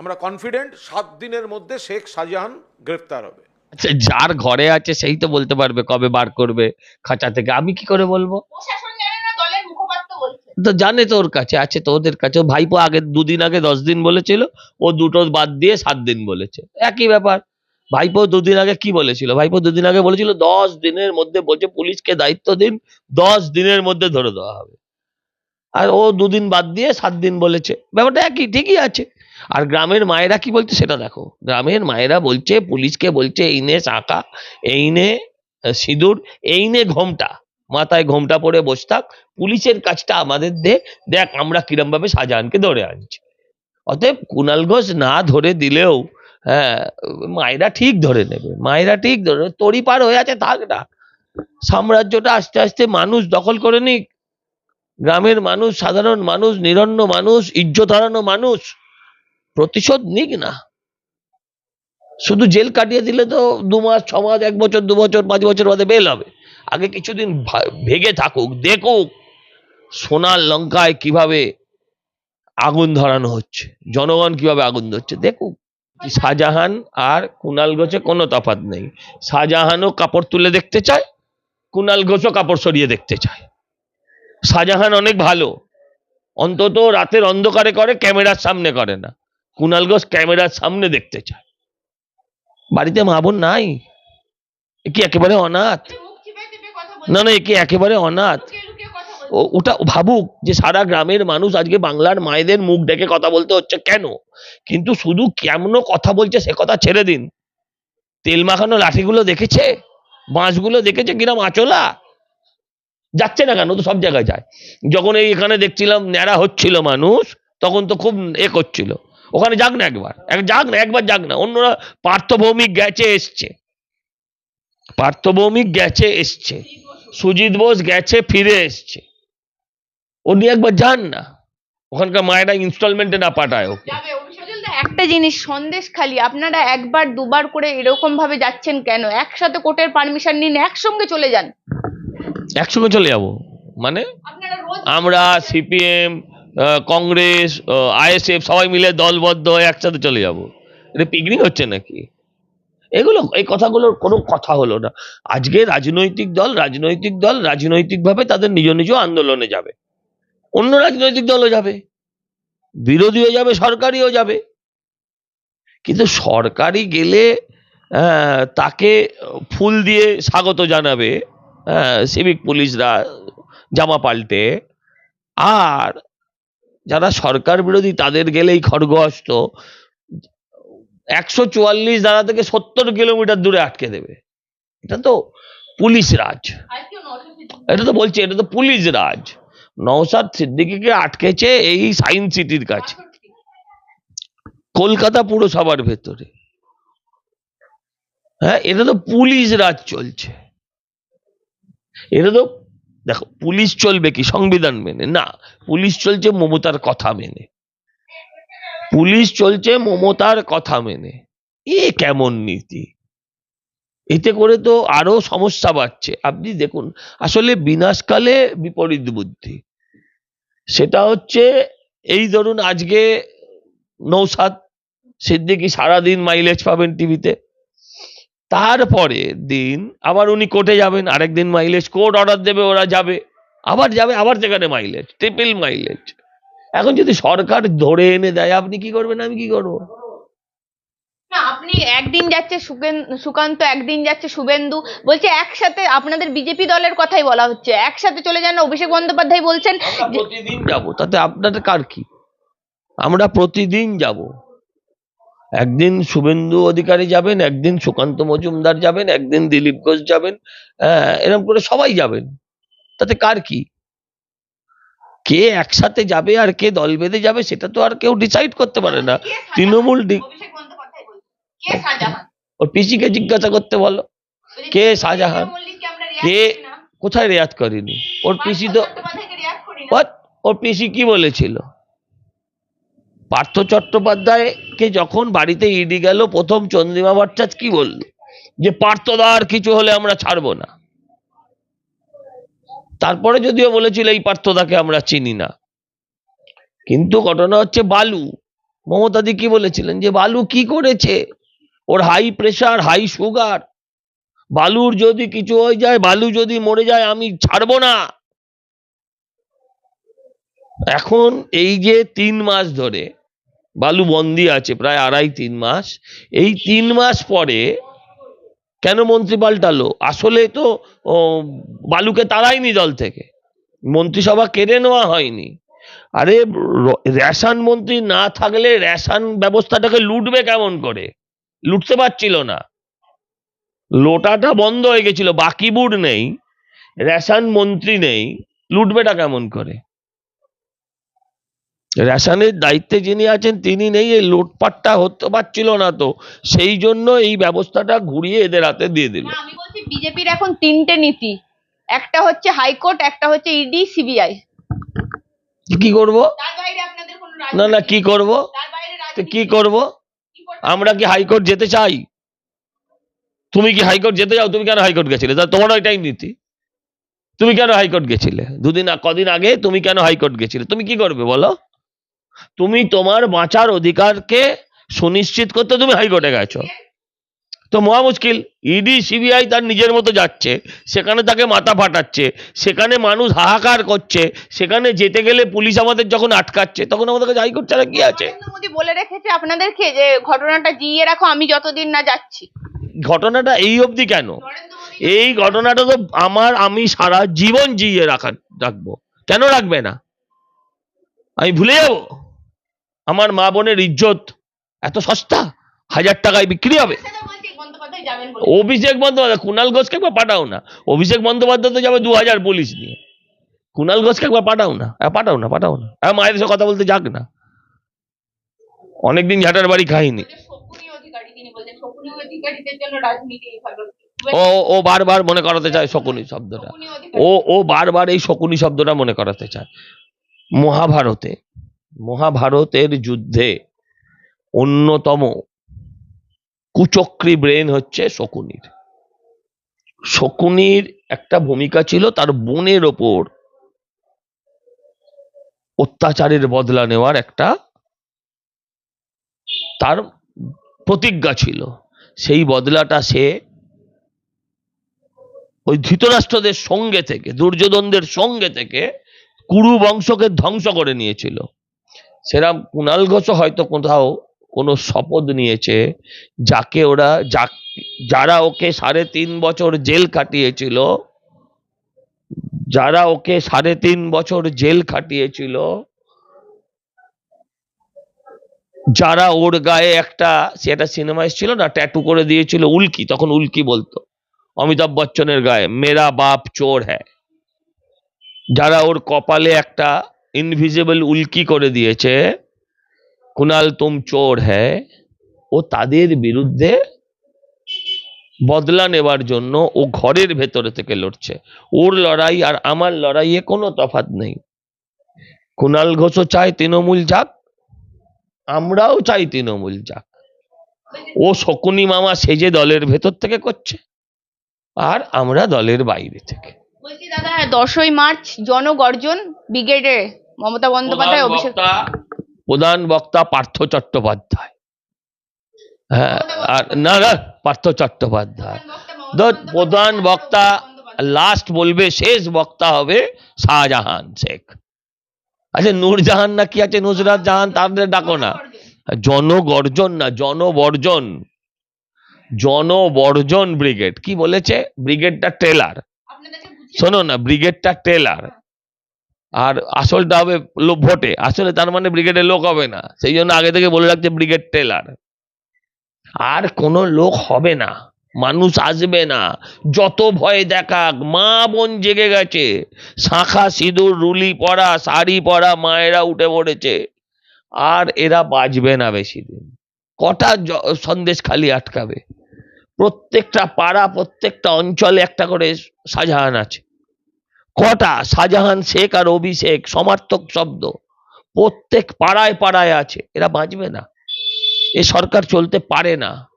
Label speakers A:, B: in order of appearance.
A: আমরা কনফিডেন্ট সাত দিনের মধ্যে শেখ শাহজাহান গ্রেফতার হবে।
B: আচ্ছা যার ঘরে আছে সেই তো বলতে পারবে কবে বার করবে খাঁচা থেকে। আমি কি করে বলব?
C: প্রশাসন জানে না দলের মুখপাত্র বলছে।
B: তো জানে তো ওর কাছে আছে তো ওদের কাছে ভাইপো আগে দুদিন আগে দশ দিন বলেছিল ও দুটো বাদ দিয়ে সাত দিন বলেছে। একই ব্যাপার। ভাইপো দুদিন আগে কি বলেছিল? ভাইপো দুদিন আগে বলেছিল দশ দিনের মধ্যে বলছে পুলিশকে দায়িত্ব দিন দশ দিনের মধ্যে ধরে দেওয়া হবে। আর ও দুদিন বাদ দিয়ে সাত দিন বলেছে। ব্যাপারটা একই ঠিকই আছে। আর গ্রামের মায়েরা কি বলছে সেটা দেখো। গ্রামের মায়েরা বলছে, পুলিশকে বলছে এই নে চাকা এই নে সিঁদুর এই নে ঘোমটা। মাথায় ঘোমটা পরে বসে থাক। পুলিশের কাজটা আমাদের দে। দেখ, আমরা কিরম ভাবে শাহজাহানকে ধরে আনছি। অতএব কুণাল ঘোষ না ধরে দিলেও হ্যাঁ মায়েরা ঠিক ধরে নেবে। মায়েরা ঠিক ধরে। তড়ি পার হয়ে আছে, থাক না। সাম্রাজ্যটা আস্তে আস্তে মানুষ দখল করে নিক। গ্রামের মানুষ, সাধারণ মানুষ, নিরন্ন মানুষ ইজ্জত হারানো মানুষ প্রতিশোধ নিক না। শুধু জেল কাটিয়ে দিলে তো দু মাস, ছ মাস, এক বছর, দু বছর, পাঁচ বছর বাদে বেল হবে। আগে কিছুদিন ভেগে থাকুক, দেখুক সোনার লঙ্কায় কীভাবে আগুন ধরানো হচ্ছে, জনগণ কীভাবে আগুন ধরছে, দেখুক। শাহজাহান আর কুনাল ঘোষে কোনো তফাৎ নেই। শাহজাহানও কাপড় তুলে দেখতে চায়, কুনাল ঘোষও কাপড় সরিয়ে দেখতে চায়। শাহজাহান অনেক ভালো। অন্তত রাতের অন্ধকারে করে, ক্যামেরার সামনে করে না। কুণাল ঘোষ ক্যামেরার সামনে দেখতে চায়। বাড়িতে মা বোন নাই? কি একেবারে অনাথ? না না, এ কি একেবারে অনাথ? ও- ওটা ভাবুক যে সারা গ্রামের মানুষ আজকে বাংলার মায়েদের মুখ ডেকে কথা বলতে হচ্ছে কেন? কিন্তু শুধু কেমন কথা বলছে সে কথা ছেড়ে দিন। তেল মাখানো লাঠিগুলো দেখেছে? বাঁশগুলো দেখেছে কিরম আচলা? যাচ্ছে না কেন? তো সব জায়গায় যায়। যখন এই এখানে দেখছিলাম, ন্যাড়া হচ্ছিল মানুষ, তখন তো খুব এ করছিল। ওখানে যাক না একবার। যাক না একবার যাক না। অন্যরা পার্থভৌমিক গেছে এসছে। পার্থভৌমিক গেছে এসছে। সুজিত বোস গেছে ফিরে এসছে। উনি একবার যান না। ওখানকার মায়েরা ইনস্টলমেন্টে না পাঠায় ওকে।
C: একটা জিনিস সন্দেশ খালি। আপনারা একবার দুবার করে এরকম ভাবে যাচ্ছেন কেন? একসাথে কোর্টের পারমিশন নিন একসঙ্গে চলে যান।
B: একসঙ্গে চলে যাব। মানে? আমরা সিপিএম কংগ্রেস আইএসএফ সবাই মিলে দলবদ্ধ হয়ে একসাথে চলে যাব। এটা পিকনিক হচ্ছে নাকি? এগুলো, এই কথাগুলোর কোনো কথা হলো না। আজকে রাজনৈতিক দল রাজনৈতিক দল, রাজনৈতিকভাবে তাদের নিজ নিজ আন্দোলনে যাবে। অন্য রাজনৈতিক দলও যাবে। বিরোধীও যাবে, সরকারিও যাবে। কিন্তু সরকারি গেলে তাকে ফুল দিয়ে স্বাগত জানাবে সিভিক পুলিশরা জামা পাল্টে। আর যারা সরকার বিরোধী তাদের গেলেই খড়গহস্ত একশো চুয়াল্লিশ দাঁড়া থেকে সত্তর কিলোমিটার দূরে আটকে দেবে। এটা তো পুলিশ রাজ। এটা তো বলছি, এটা তো পুলিশ রাজ। নওসাদ সিদ্দিকিকে আটকেছে এই সায়েন্স সিটির কাছে। কলকাতা পুরসভার ভেতরে। হ্যাঁ এটা তো পুলিশ রাজ চলছে। এটা তো দেখো, পুলিশ চলবে কি? সংবিধান মেনে। না, পুলিশ চলছে মমতার কথা মেনে। পুলিশ চলছে মমতার কথা মেনে। এ কেমন নীতি? এতে করে তো আরও সমস্যা বাড়ছে। আপনি দেখুন, আসলে বিনাশকালে বিপরীত বুদ্ধি। সেটা হচ্ছে, এই ধরুন আজকে নৌসাদ সিদ্দিকি সারাদিন মাইলেজ পাবেন টিভিতে তারপরে দিন আবার উনি কোর্টে যাবেন আরেকদিন মাইলেজ কোর্ট অর্ডার দেবে ওরা যাবে। আবার যাবে আবার সেখানে মাইলেজ ট্রিপল মাইলেজ এখন যদি সরকার ধরে এনে দেয় আপনি কি করবেন আমি কি করব?
C: না আপনি একদিন যাচ্ছে সুকেন- সুকান্ত একদিন যাচ্ছে শুভেন্দু বলছে একসাথে আপনাদের বিজেপি দলের কথাই বলা হচ্ছে। একসাথে চলে যান অভিষেক বন্দ্যোপাধ্যায় বলছেন
B: প্রতিদিন যাব তাতে আপনাদের কার কি? আমরা প্রতিদিন যাব। একদিন শুভেন্দু অধিকারী যাবেন একদিন সুকান্ত মজুমদার যাবেন একদিন দিলীপ ঘোষ যাবেন হ্যাঁ এরকম করে সবাই যাবেন। তাতে কার কি? কে একসাথে যাবে আর কে দল বেঁধে যাবে সেটা তো আর কেউ ডিসাইড করতে পারে না। তৃণমূল ওর পিসিকে জিজ্ঞাসা করতে বলো। কে শাহজাহান? কে কোথায় রেয়াত করেনি? ওর পিসি তো? ওর পিসি কি বলেছিল? পার্থ চট্টোপাধ্যায়কে যখন বাড়িতে ইডি গেল, প্রথম চন্দ্রিমা ভট্টাচ কি বলল? যে পার্থদার কিছু হলে আমরা ছাড়বো না। তারপরে যদিও বলেছিল, এই পার্থদাকে আমরা চিনি না। কিন্তু ঘটনা হচ্ছে বালু। মমতাদি কি বলেছিলেন? যে বালু কি করেছে? ওর হাই প্রেসার হাই সুগার বালুর যদি কিছু হয়ে যায়, বালু যদি মরে যায়, আমি ছাড়বো না। এখন এই যে তিন মাস ধরে বালু বন্দি আছে, প্রায় আড়াই তিন মাস। এই তিন মাস পরে কেন মন্ত্রী পাল্টালো? আসলে তো বালুকে তাড়ায়নি দল থেকে। মন্ত্রিসভা কেড়ে নেওয়া হয়নি। আরে রেশন মন্ত্রী না থাকলে রেশন ব্যবস্থাটাকে লুটবে কেমন করে? লুটতে পারছিল না। লোটাটা বন্ধ হয়ে গেছিল, বাকি বুট নেই, রেশন মন্ত্রী নেই, লুটবেটা কেমন করে? রেশনের দায়িত্বে যিনি আছেন তিনি নেই এই লুটপাটটা হতে পারছিল না তো। সেই জন্য এই ব্যবস্থাটা ঘুরিয়ে এদের হাতে দিয়ে দিল।
C: আমি বলছি বিজেপির এখন তিনটে নীতি। একটা হচ্ছে হাইকোর্ট একটা হচ্ছে ইডি সিবিআই।
B: কি করব? না না কি করব? তো কি করব? আমরা কি হাইকোর্ট যেতে চাই? তুমি কি হাইকোর্ট যেতে চাও তুমি কেন হাইকোর্ট গেছিলে? তা তোমার ওইটাই নীতি। তুমি কেন হাইকোর্ট গেছিলে? দুদিন কদিন আগে তুমি কেন হাইকোর্ট গেছিলে? তুমি কি করবে বলো? তুমি তোমার বাঁচার অধিকারকে সুনিশ্চিত করতে তুমি হাইকোর্টে গেছো। তো মহা মুশকিল। ইডি সিবিআই তার নিজের মতো যাচ্ছে সেখানে তাকে মাথা ফাটাচ্ছে সেখানে মানুষ হাহাকার করছে সেখানে যেতে গেলে পুলিশ আমাদের যখন আটকাচ্ছে তখন আমাদের কাছে হাইকোর্ট ছাড়া কি আছে?
C: মোদী বলে রেখেছে আপনাদেরকে যে ঘটনাটা জিইয়ে রাখো আমি যতদিন না যাচ্ছি।
B: ঘটনাটা এই অবধি কেন? এই ঘটনাটা তো আমার আমি সারা জীবন জিয়ে রাখা রাখব। কেন রাখবে না? আমি ভুলে যাব। আমার মা বোনের ইজ্জত এত সস্তা? হাজার টাকায় বিক্রি হবে? অভিষেক বন্দ্যোপাধ্যায় কুণাল ঘোষকে একবার পাঠাও না। অভিষেক বন্দ্যোপাধ্যায় তো যাবে দু হাজার পুলিশ নিয়ে। কুণাল ঘোষকে একবার পাঠাও না। হ্যাঁ, পাঠাও না পাঠাও না। হ্যাঁ মায়ের সাথে কথা বলতে যাক না। অনেকদিন ঝাটার বাড়ি খাইনি। ও ও বারবার মনে করাতে চায় শকুনি শব্দটা। ও ও বারবার এই শকুনি শব্দটা মনে করাতে চায়। মহাভারতে, মহাভারতের যুদ্ধে অন্যতম কুচক্রী ব্রেন হচ্ছে শকুনির। শকুনির একটা ভূমিকা ছিল তার বোনের ওপর অত্যাচারের বদলা নেওয়ার একটা তার প্রতিজ্ঞা ছিল। সেই বদলাটা সে ওই ধৃতরাষ্ট্রদের সঙ্গে থেকে, দুর্যোধনদের সঙ্গে থেকে কুরু বংশকে ধ্বংস করে নিয়েছিল। সেরাম কুণাল ঘোষও হয়তো কোথাও কোনো শপথ নিয়েছে যাকে ওরা যারা ওকে সাড়ে তিন বছর জেল কাটিয়েছিল যারা ওকে সাড়ে তিন বছর জেল খাটিয়েছিল, যারা ওর গায়ে একটা, সে একটা সিনেমা এসেছিল না, ট্যাটু করে দিয়েছিল উল্কি, তখন উল্কি বলতো, অমিতাভ বচ্চনের গায়ে, মেরা বাপ চোর হ্যায়। যারা ওর কপালে একটা ইনভিজিবল উল্কি করে দিয়েছে, কুনাল তুম চোর হ্যায়, ও তাদের বিরুদ্ধে বদলা নেবার জন্য ও ঘরের ভেতরে থেকে লড়ছে। ওর লড়াই আর আমার লড়াইয়ে কোনো তফাৎ নেই। কুনাল ঘোষও চায় তৃণমূল যাক, আমরাও চাই তৃণমূল যাক। ও শকুনি মামা সেজে দলের ভেতর থেকে করছে, আর আমরা দলের বাইরে থেকে।
C: বলছি দাদা দশই মার্চ জনগর্জন ব্রিগেডে মমতা বন্দ্যোপাধ্যায় অভিষেক
B: প্রধান বক্তা পার্থ চট্টোপাধ্যায়। হ্যাঁ আর না না পার্থ চট্টোপাধ্যায়। প্রধান বক্তা লাস্ট বলবে শেষ বক্তা হবে শাহজাহান শেখ। আচ্ছা নূরজাহান না কি আছে? নুসরাত জাহান তাদের ডাকো না। জনগর্জন। না জনবর্জন। জনবর্জন ব্রিগেড কি বলেছে? ব্রিগেডটা ট্রেলার শোনো না ব্রিগেডটা টেলার আর আসলটা হবে ভোটে, আসলে তার মানে ব্রিগেডের লোক হবে না। সেই জন্য আগে থেকে বলে রাখছে ব্রিগেড টেলার আর কোনো লোক হবে না, মানুষ আসবে না। যত ভয় দেখাক, মা বোন জেগে গেছে। শাঁখা, সিঁদুর, রুলি পরা, শাড়ি পরা মায়েরা উঠে পড়েছে। আর এরা বাঁচবে না বেশি দিন। কটা সন্দেশ খালি আটকাবে। প্রত্যেকটা পাড়া, প্রত্যেকটা অঞ্চলে একটা করে শাহজাহান আছে। কটা? শাহজাহান শেখ আর অভিষেক সমার্থক শব্দ। প্রত্যেক পাড়ায় পাড়ায় আছে। এরা বাঁচবে না। এ সরকার চলতে পারে না।